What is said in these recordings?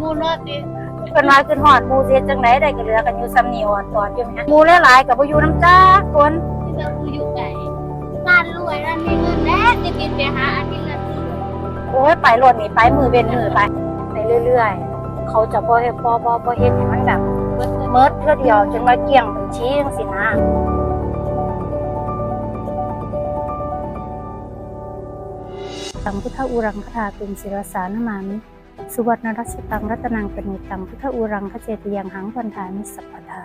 มูรอดดิเพิ่นว่าขึ้นฮอดหมู่สิเฮ็ดจังไดได้ก็เหลือกันอยู่ซ้ำนี้ออดตอดอยู่แม่หมู่หลายๆก็บ่อยู่น้ำจ้าคนที่เราคืออยู่ไหนร้านรวยร้านมีเงินแล้วจะกินไปหาอาทิตย์ละทีโอ้ยไปรถนี่ไปมือเป็นมือไปไปเรื่อยๆ เขาจะบ่เฮ็ดบ่บ่บ่เฮ็ดให้มันแบบเมิดเทื่อเดียวจนว่าเกลี้ยงบัญชีจังซี่นะตังพุทธอุรังคธาตุมศิรสานมามิ สุวรรณรัชตังรัตนังปณิตังพุทธอุรังคเจติยังหังพันธามิสัพพทา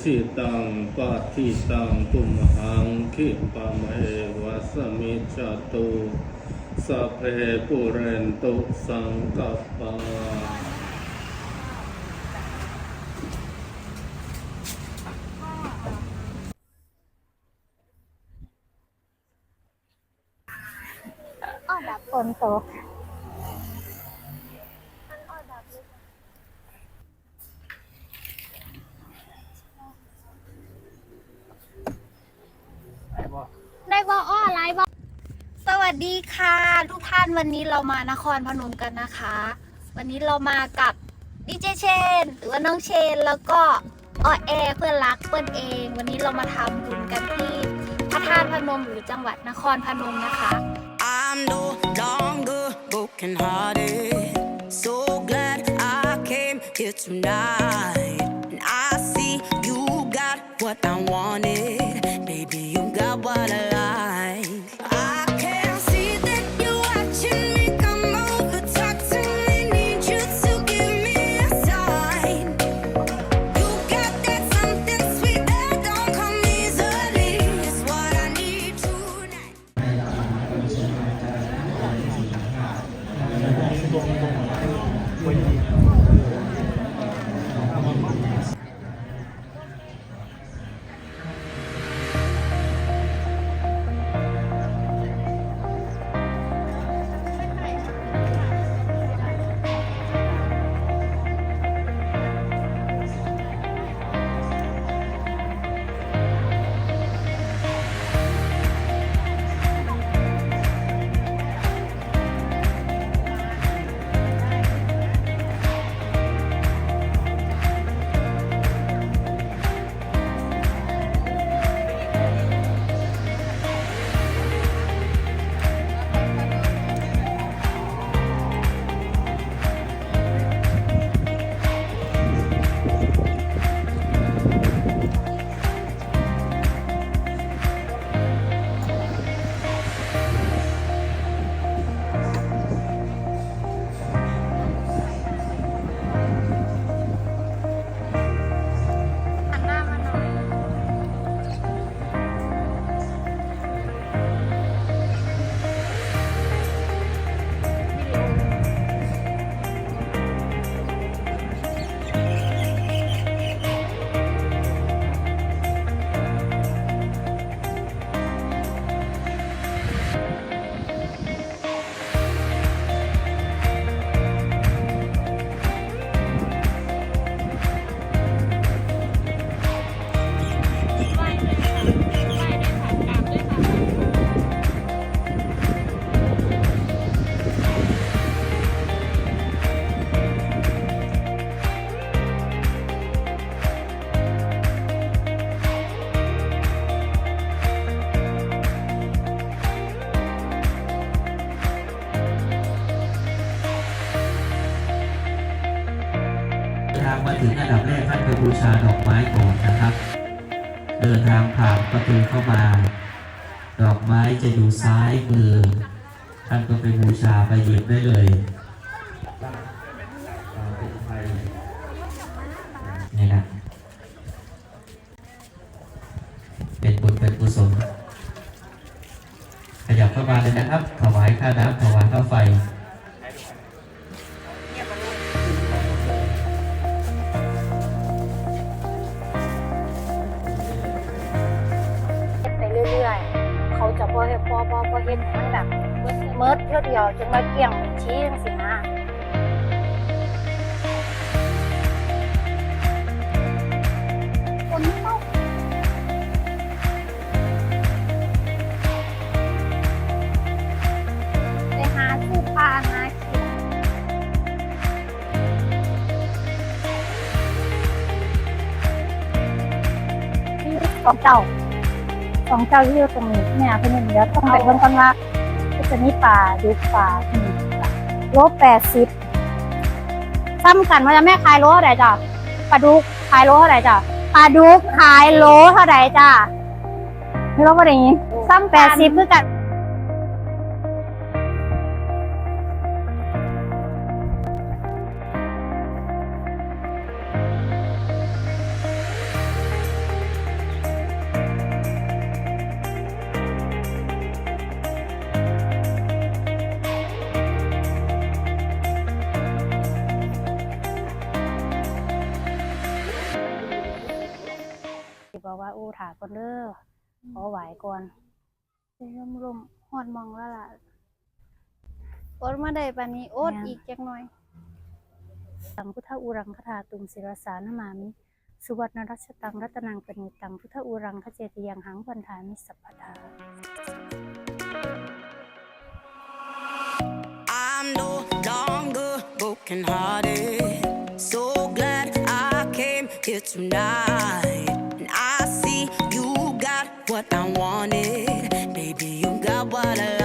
ชิตังปะทิตังตุมหังคิปะเมวะสมิจจตุสัพเพปุเรนตุสังกัปปะอ้อดับฝนตก ได้บ่อ้ออะไรบ่ สวัสดีค่ะ ทุกท่าน วันนี้เรามานครพนมกันนะคะ วันนี้เรามากับดีเจเชนหรือว่าน้องเชนแล้วก็ออแอเพื่อนรักเพื่อนเอง วันนี้เรามาทำบุญกันที่พระธาตุพนมหรือจังหวัดนครพนมนะคะ I'm no longer broken hearted. So glad I came here tonight. And I see you got what I wanted. Baby, you got what I like. ถึงอันดับแรกท่านไปบูชาดอกไม้ก่อนนะครับ เดินทางผ่านประตูเข้ามา ดอกไม้จะอยู่ซ้ายมือ ท่านก็ไปบูชาไปหยิบได้เลย พอให้พอพอพอเฮ็ดให้มันแบบเมิดเท่าเดียวจนมาเกี่ยงชี้จังสินะคนตกไปหาซื้อปลาหากินนี่ของเจ้าขอ เจ้าที่อยู่ตรงนี้เนี่ยเป็นอย่างเดียวต้องไปเริ่มต้นว่าจะมีป่าดูป่าที่นี่โลแปดสิบซ้ำกันว่าจะแม่ขายโลเท่าไหร่จ้ะปลาดุกขายโลเท่าไหร่จ้ะปลาดุกขายโลเท่าไหร่จ้ะไม่รู้ว่าอะไรนซ้ำแปดสิบคือกัน บอกว่าอู้ถาก่อนเด้อขอไหวก่อนไปร่มร่มๆหอดมองแล้วล่ะอดมาได้ปานนี้อดอีกจักหน่อยสังพุทธอุรังคธาตุมศิรสานมามิ สุวัตนรัชตังรัตนังปณิตังพุทธอุรังคเจติยังหังพันธามิสัพพทา I'm no longer broken hearted. So glad I came here tonight. What I wanted. Baby, you got what I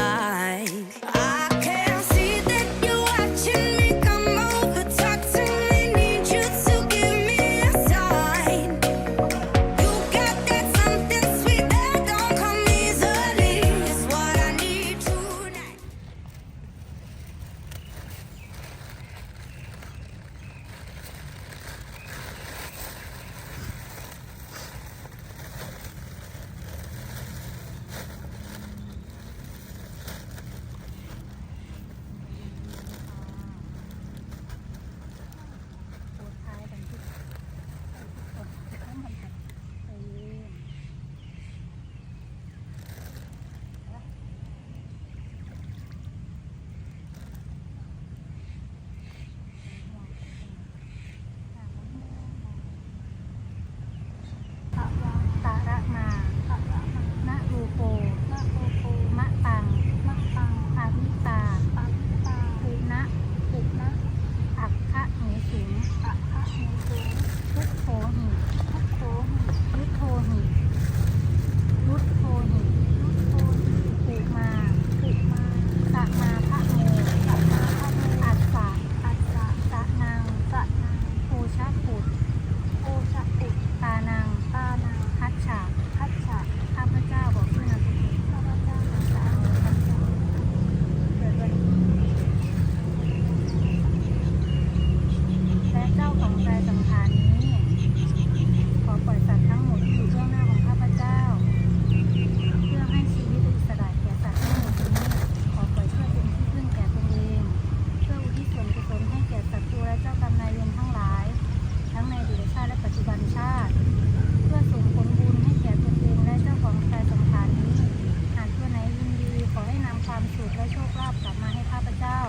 าภกลับมาให้ข้าพเจ้า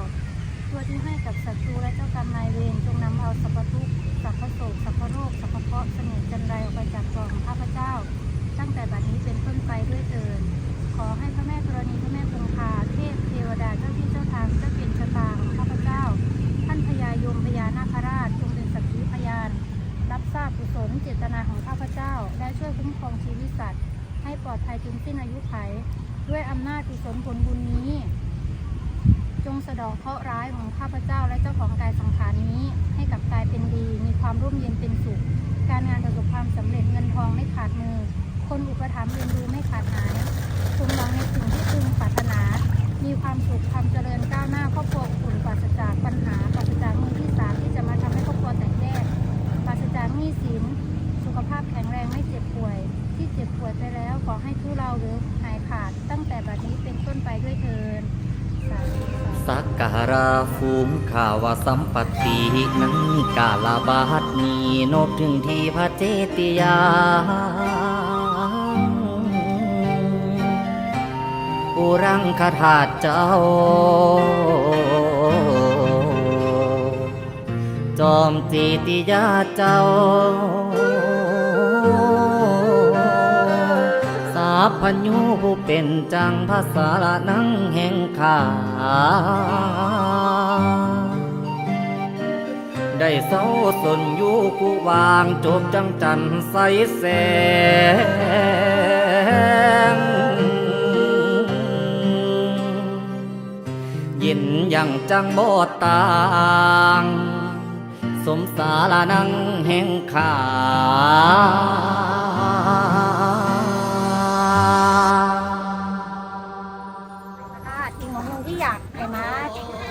ตัวที่ให้กับศัตรูและเจ้ากรรมนายเวรจงนำเอาสัพพทุกสัพพโศกสัพพโรคสัพพเคราะห์เสน่ห์จันไรออกไปจากตัวของข้าพเจ้า ตั้งแต่บัดนี้เป็นต้นไปด้วยเถิดขอให้พระแม่ธรณีพระแม่คงคาเทพเทวดาเจ้าที่เจ้าทางเจ้าเปลี่ยนชะตาของข้าพเจ้า ท่านพญายมพญานาคราชจงเป็นสักขีพยาน รับทราบกุศลเจตนาของข้าพเจ้า และช่วยคุ้มครองชีวิตสัตว์ให้ปลอดภัยจนสิ้นอายุไขด้วยอำนาจกุศลผลบุญนี้ จงสะดอกเคราะห์ร้ายของข้าพเจ้าและเจ้าของกายสังขารนี้ ให้กับกายเป็นดี มีความร่มเย็นเป็นสุข การงานประสบความสำเร็จเงินทองไม่ขาดมือ คนอุปถัมภ์เรียนรู้ไม่ขาดหายสมหวังในสิ่งที่พึงปรารถนา มีความสุขความเจริญก้าวหน้าครอบครัวอบอุ่นปราศจากปัญหาปราศจากมือที่สามที่จะมาทำให้ครอบครัวแตกแยกปราศจากหนี้สินสุขภาพแข็งแรงไม่เจ็บป่วย ที่เจ็บป่วยไปแล้วขอให้ทุเลาหรือหายขาดตั้งแต่บัดนี้เป็นต้นไปด้วย สักการาฟูมข่าวว่าสัมปตินั้นกาลาบาดนีนบถึงที่พระเจติยาอุรังคธาตุเจ้า จอมจีติยาเจ้า พัญญูผู้เป็นจังภาษาละนังแห่งขาได้เศร้าสนอยู่กูวางจบจังจันใสแสงยินยังจังบ่ต่าง สมสารนังแห่งขา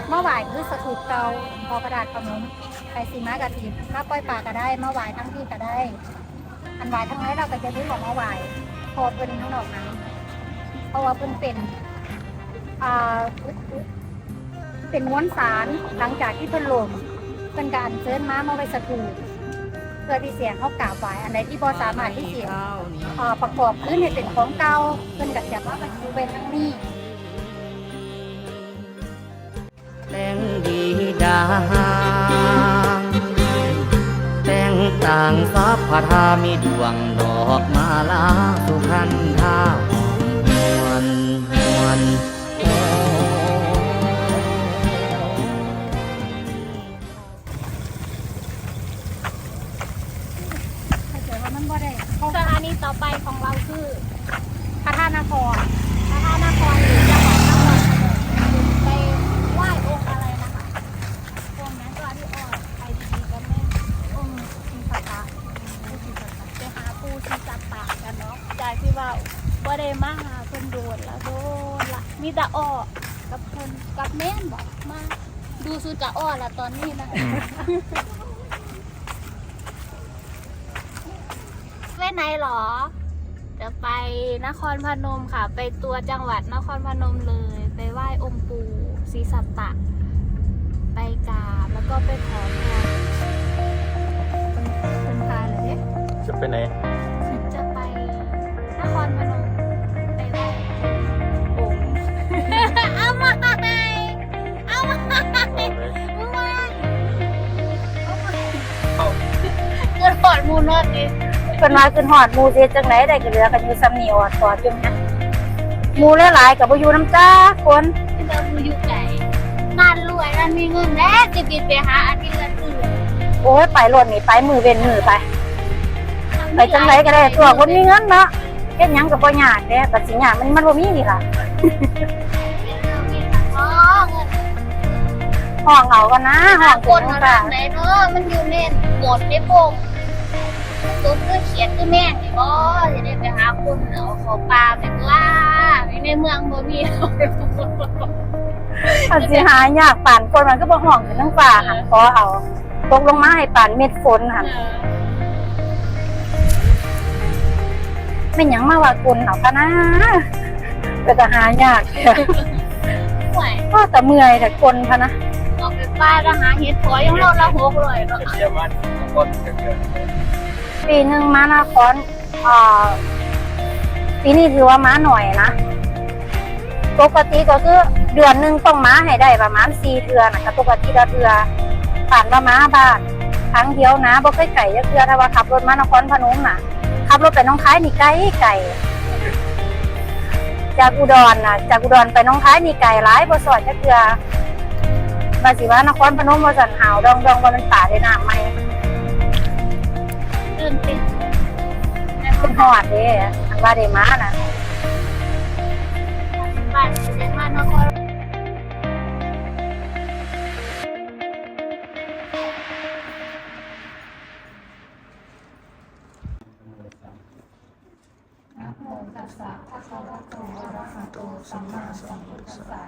เมื่อวานคือสถูปเตาพอกระดาษขนมไปสีมากระถิ่นถ้าปล่อยปลาก็ได้เมื่อวานทั้งที่ก็ได้ อันวายทั้งนั้นเราก็จะรู้ของเมื่อวานพอเป็นทั้งดอกนั้นเพราะว่าเป็นเป็นอ่าเป็นม้วนสารหลังจากที่เพิ่นลมเป็นการเชิญม้ามาไว้สถูปเพื่อที่เสียงเขากราบไหวอันใดที่พอสามารถที่เสียงเอ่อประกอบขึ้นให้เป็นของเก่าเพิ่นก็จะมาบรรจุเป็นทั้งนี้ ดีดางแต่งต่างสัพพทามีดวงดอกมาลาสุขันธามวนมวนโอ้ถ้าเกิดว่ามันบ่ได้สถานีต่อไปของเราคือพระธาตุนครพระธาตุนครหรือจังหวัดนครพนมไปไหว้องค์อะไรนะคะองค์นั้นก็ที่อ่อนไปดีๆกันแม่องค์ศิสัตตะผู้ศิสัตตะไปหาปูศิสัตตะกันเนาะจากที่ ว่าบ่ได้มาหาเพิ่นโดนแล้วโดนละมีแต่อ้อกับเพิ่นกับแม่นบอกมาดูสุดจะอ้อละตอนนี้นะ ไปไหนหรอ จะไปนครพนมค่ะ ไปตัวจังหวัดนครพนมเลย ไปไหว้องค์ปู่ศรีสัตตะ ไปกราบแล้วก็ไปขอพรคนคนพาเลยเนี่ยจะไปไหนจะไป นครพนมไปไหว้องค์เอามาเอามาให้เอามาเกิดปอดมูลรอดดิเพิ่นว่าขึ้นฮอดหมู่สิเฮ็ดจังไดได้ก็เหลือกันอยู่ซ้ำนี่อดกอดอยู่นะหมูหลายๆก็บ่อยู่น้ำจ้าคนเราอยู่ไกลงานรวยแล้วมีเงินแล้วจะบินไปหาอาทิตย์ละตื่นโอ้ยไปรถนี่ไปมือเว้นมือไป ไปจังไดก็ได้ตัวคนมีเงินเนาะ เฮ็ดหยังก็บ่ยากเด้แต่สิยากมันมันบ่มีนี่ล่ะอ๋อเงินห้องเอากันนะห้หาองคคนนจังมาซ่าทางไหนเนาะมันอยู่ในหมดในโปงตัวคือเขียนคือแม่งนี่บ่จะได้ไปหาคนเอาเขอปลาไปล่าอยู่ในเมืองบ่มีถ้าสิหายากปานคนมันก็บ่ห้องขึ้นทั้งฟ้าหันขอเอาตกลงมาให้ปานเม็ดฝนหัน แม่นหยังมาว่าคนเอากันนะก็จะหายากห่วยก็แต่เมื่อยแต่คนพะนะออกไปป้าแล้วหาเห็ดพอยังโลละหกร้อยเนาะปีหนึ่งม้านาคอนอ่าปีนี้ถือว่าม้าหน่อยนะปกติก็คือเดือนหนึ่งต้องม้าให้ได้ประมาณสี่เดือนนะคะปกติละเดือผ่านมาม้าบ้านครั้งเดียวนะบ่เคยไก่จะเดือถ้าว่าขับรถมานครพนมน่ะ ขับรถไปหน้องคายนี่ไกลไก่จากอุดรน่ะจากอุดรไปหน้องคายนี่ไก่หลายบ่สอดจะเดือบาสิว่านครพนมบ่สันหาวดองดองบ่มันป่าได้น้ำไหมตื่นเต้นขึ้นฮอดเด้อันว่าได้มาน่ะบ้าน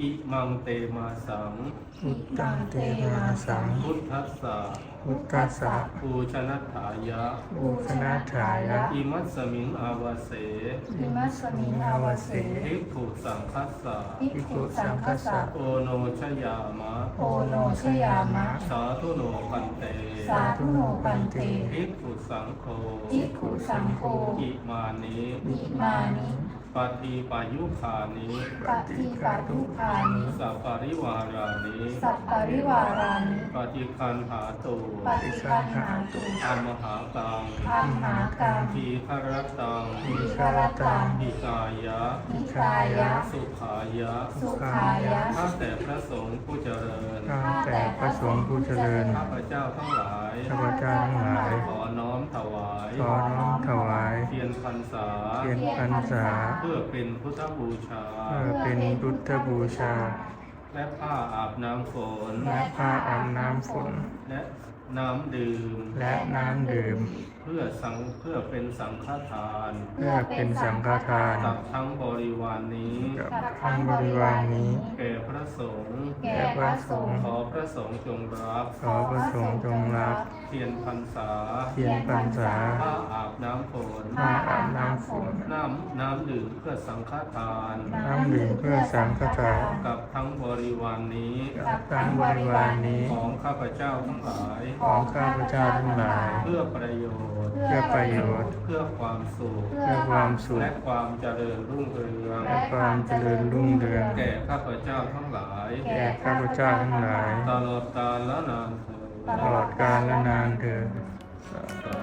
อิมังเตมาสัง พุทธังเตมาสังพุทธัสสะพุทธัสสะปูชนัตถายะ อุคณาถายะอิมัสสมิงอาวาเสอิมัสมิงอาวเสภิกขุสังคัสสะภิกขุสังคัสสะโอโนชยามะ โอโนชยามะ สาธุโนพันเตสาธุโนปันเตภิกขุสังโฆภิกขุสังโฆอิมานิ อิมานิ ปฏิปายุคานิปฏิปาทุคานิสัปปริวารานิสัพปริวารานิปฏิคันหาตุปฏิคันหาตุอามหากังอัมหากังทีคารตังอิคารตังอิกายะอิกายะ สุขายะ สุขายะข้าแต่พระสงฆ์ผู้เจริญข้าแต่พระสงฆ์ผู้เจริญข้าพเจ้าทั้งหลายข้าพเจ้าทั้งหลายขอน้อมถวายขอน้อมถวายเทียนพรรษาเทียนพรรษาเพื่อเป็นพุทธบูชา เพื่อเป็นพุทธบูชา และผ้าอาบน้ำฝน และผ้าอาบน้ำฝน และน้ำดื่ม และน้ำดื่ม เพื่อสังเพื่อเป็นสังฆทาน เพื่อเป็นสังฆทานกับทั้งบริวารนนี้กับทั้งบริวารนี้ แก่พระสงฆ์แก่พระสงฆ์ขอพระสงฆ์จงรับ ขอพระสงฆ์จงรับเทียนพรรษาเทียนพรรษาผ้าอาบน้ำฝนผ้าอาบน้ำฝนน้ำน้ำดื่มเพื่อสังฆทาน น้ำดื่มเพื่อสังฆทานกับทั้งบริวารนนี้กับทั้งบริวารนี้ ของข้าพเจ้าทั้งหลาย ของข้าพเจ้าทั้งหลาย เพื่อประโยชน์ เพื่อประโยชน์ เพื่อความสุข เพื่อความสุข และความเจริญรุ่งเรืองและความเจริญรุ่งเรือง แก่ข้าพเจ้าทั้งหลาย แก่ข้าพเจ้าทั้งหลาย ตลอดกาลและนานเถิด ตลอดกาลและนานเถิด สาธุ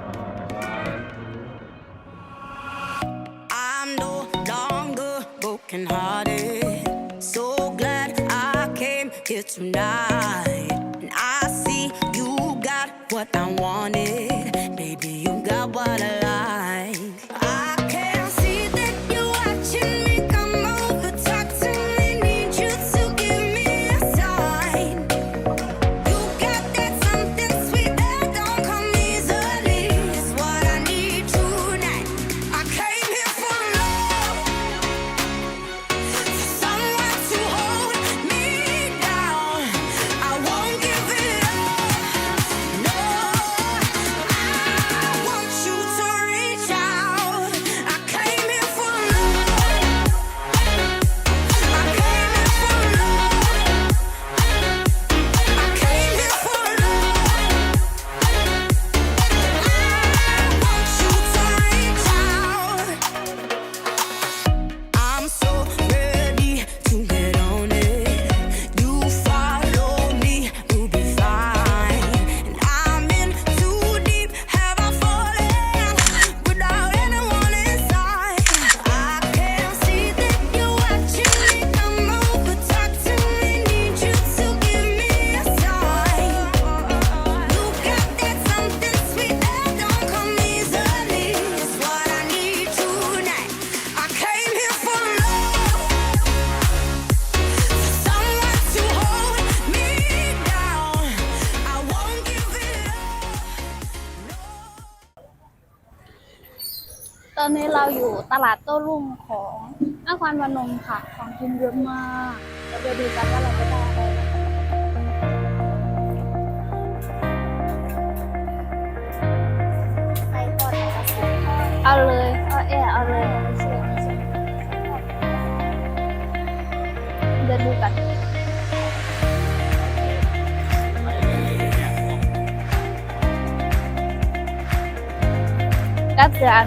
I'm no longer broken hearted. So glad I came here tonight. And I see you got what I wanted. อนนี้เราอยู่ตลาดโต้รุ่งของนครพนมค่ะ ของกินเยอะมากเราไปดูกันว่าเราจะได้อะไรไปก่อนเอาเลยเอาแอ ก็เสืออั